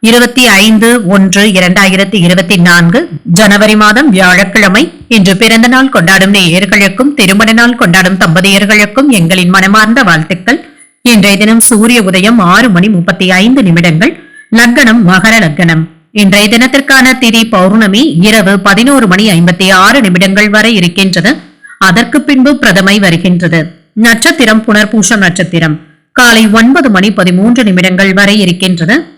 இருபத்தி ஐந்து ஒன்று இரண்டாயிரத்தி இருபத்தி நான்கு ஜனவரி மாதம் வியாழக்கிழமை. இன்று பிறந்த நாள் கொண்டாடும் நேயர்களுக்கும் திருமண நாள் கொண்டாடும் தம்பதியர்களுக்கும் எங்களின் மனமார்ந்த வாழ்த்துக்கள். இன்றைய தினம் சூரிய உதயம் ஆறு மணி முப்பத்தி ஐந்து நிமிடங்கள். லக்னம் மகர லக்னம் இன்றைய தினத்திற்கான திதி பௌர்ணமி இரவு பதினோரு மணி ஐம்பத்தி ஆறு நிமிடங்கள் வரை இருக்கின்றது. அதற்கு பின்பு பிரதமை வருகின்றது. நட்சத்திரம் புனர்பூசம் நட்சத்திரம். காலை ஒன்பது மணி பதிமூன்று நிமிடங்கள் வரை இருக்கின்றது.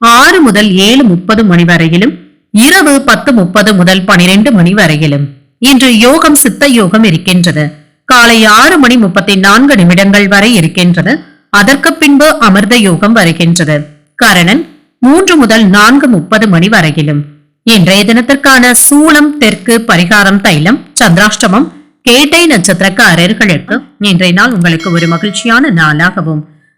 ஆறு முதல் ஏழு முப்பது மணி வரையிலும் இரவு பத்து முப்பது முதல் பனிரெண்டு மணி வரையிலும். இன்று யோகம் சித்த யோகம் இருக்கின்றது. காலை ஆறு மணி முப்பத்தி நான்கு நிமிடங்கள் வரை இருக்கின்றது. அதற்கு பின்பு அமிர்த யோகம் வருகின்றது. கரணன் மூன்று முதல் நான்கு முப்பது மணி வரையிலும். இன்றைய தினத்திற்கான சூளம் தெற்கு பரிகாரம் தைலம் சந்திராஷ்டமம் கேட்டை நட்சத்திரக்காரர்களுக்கு இன்றைய நாள் உங்களுக்கு ஒரு மகிழ்ச்சியான நாளாகவும்